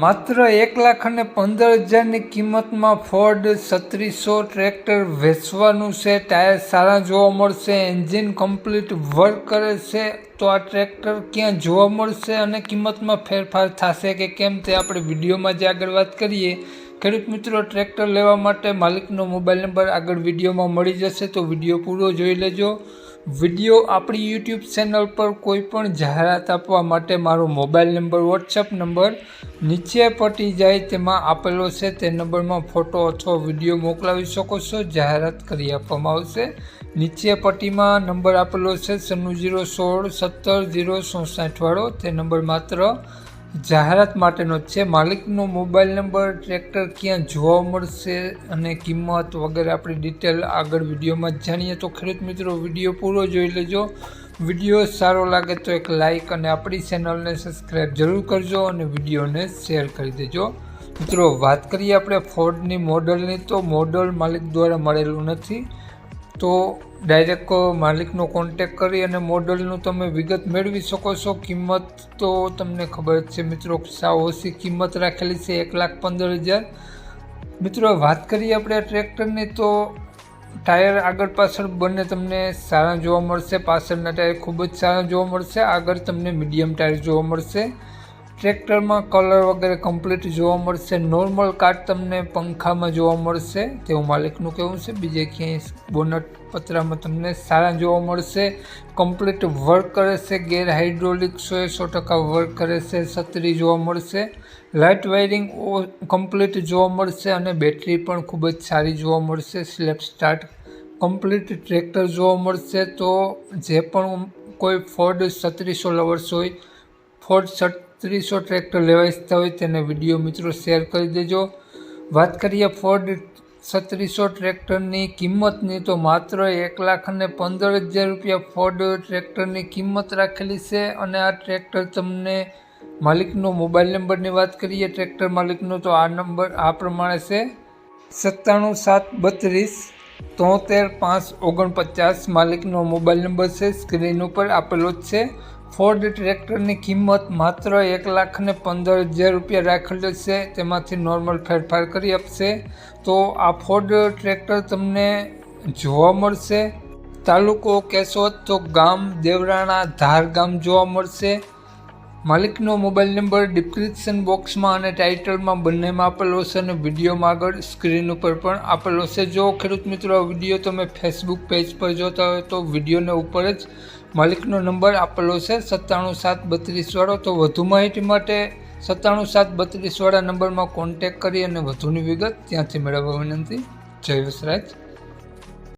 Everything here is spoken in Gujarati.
માત્ર એક લાખ અને પંદર હજારની કિંમતમાં ફોર્ડ છત્રીસો ટ્રેક્ટર વેચવાનું છે, ટાયર સારા જોવા મળશે, એન્જિન કમ્પ્લીટ વર્ક કરે છે, તો આ ટ્રેક્ટર ક્યાં જોવા મળશે અને કિંમતમાં ફેરફાર થશે કે કેમ તે આપણે વિડીયોમાં જે આગળ વાત કરીએ. ખેડૂત મિત્રો, ટ્રેક્ટર લેવા માટે માલિકનો મોબાઈલ નંબર આગળ વિડીયોમાં મળી જશે, તો વીડિયો પૂરો જોઈ લેજો. વીડિયો આપણી યુટ્યુબ ચેનલ પર કોઈ પણ જાહેરાત આપવા માટે મારો મોબાઈલ નંબર વોટ્સઅપ નંબર નીચે પટી જાય તેમાં આપેલો છે. તે નંબરમાં ફોટો અથવા વીડિયો મોકલાવી શકો છો. જાહેરાત કરી આપવામાં આવશે. નીચે પટ્ટીમાં નંબર આપેલો છે. સન્નું જીરો સોળ સત્તર જીરો ચોસાઠવાળો તે નંબર માત્ર જાહેરાત માટેનો છે. માલિકનો મોબાઈલ નંબર, ટ્રેક્ટર ક્યાં જોવા મળશે અને કિંમત વગેરે આપણી ડિટેલ આગળ વિડીયોમાં જાણીએ. તો ખેડૂત મિત્રો, વીડિયો પૂરો જોઈ લેજો. વીડિયો સારો લાગે તો એક લાઇક અને આપણી ચેનલને સબસ્ક્રાઈબ જરૂર કરજો અને વિડીયોને શેર કરી દેજો. મિત્રો, વાત કરીએ આપણે ફોર્ડની મોડલની. તો મોડલ માલિક દ્વારા મળેલું નથી. તો ડાયરેક્ટ માલિકનો કોન્ટેક કરી અને મોડલનું તમે વિગત મેળવી શકો છો. કિંમત તો તમને ખબર જ છે મિત્રો, સાવ ઓછી કિંમત રાખેલી છે એક લાખ પંદર હજાર. મિત્રો, વાત કરીએ આપણે ટ્રેક્ટરની તો ટાયર આગળ પાછળ બંને તમને સારા જોવા મળશે. પાછળના ટાયર ખૂબ જ સારા જોવા મળશે. આગળ તમને મીડિયમ ટાયર જોવા મળશે. ટ્રેક્ટરમાં કલર વગેરે કમ્પ્લીટ જોવા મળશે. નોર્મલ કાર્ડ તમને પંખામાં જોવા મળશે. તેવું માલિકનું કહેવું છે. બીજે ક્યાંય બોનટ પતરામાં તમને સારા જોવા મળશે. કમ્પ્લીટ વર્ક કરે છે. ગેર હાઇડ્રોલિક સો સો ટકા વર્ક કરે છે. છત્રી જોવા મળશે. લાઇટ વાયરિંગ કમ્પ્લીટ જોવા મળશે અને બેટરી પણ ખૂબ જ સારી જોવા મળશે. સ્લેપ સ્ટાર્ટ કમ્પ્લીટ ટ્રેક્ટર જોવા મળશે. તો જે પણ કોઈ ફોર્ડ છત્રીસો લવર્સ હોય ફોર્ડ છત્રીસો ટ્રેક્ટર લેવા ઇચ્છતા હોય તેને વીડિયો મિત્રો શેર કરી દેજો. વાત કરીએ ફોર્ડ છત્રીસો ટ્રેક્ટરની કિંમતની તો માત્ર એક લાખ અને પંદર હજાર રૂપિયા ફોર્ડ ટ્રેક્ટરની કિંમત રાખેલી છે અને આ ટ્રેક્ટર તમને માલિકનો મોબાઈલ નંબરની વાત કરીએ, ટ્રેક્ટર માલિકનો તો આ નંબર આ પ્રમાણે છે. સત્તાણું સાત બત્રીસ તોતેર પાંચ ઓગણપચાસ માલિકનો મોબાઈલ નંબર છે, સ્ક્રીન ઉપર આપેલો જ છે. ફોર્ડ ટ્રેક્ટરની કિંમત માત્ર એક લાખ ને પંદર હજાર રૂપિયા રાખેલો છે, તેમાંથી નોર્મલ ફેરફાર કરી આપશે. તો આ ફોર્ડ ટ્રેક્ટર તમને જોવા મળશે. તાલુકો કેશોદ તો ગામ દેવરાણા ધાર ગામ જોવા મળશે. માલિકનો મોબાઈલ નંબર ડિસ્ક્રિપ્શન બોક્સમાં અને ટાઇટલમાં બંનેમાં આપેલો છે અને વિડીયોમાં આગળ સ્ક્રીન ઉપર પણ આપેલો છે જો ખેડૂત મિત્રો આ વીડિયો તમે ફેસબુક પેજ પર જોતા હોય તો વિડીયોને ઉપર જ માલિકનો નંબર આપેલો છે સત્તાણું સાત બત્રીસવાળો તો વધુ માહિતી માટે સત્તાણું સાત બત્રીસવાળા નંબરમાં કોન્ટેક કરી અને વધુની વિગત ત્યાંથી મેળવવા વિનંતી. જય વસરાજ.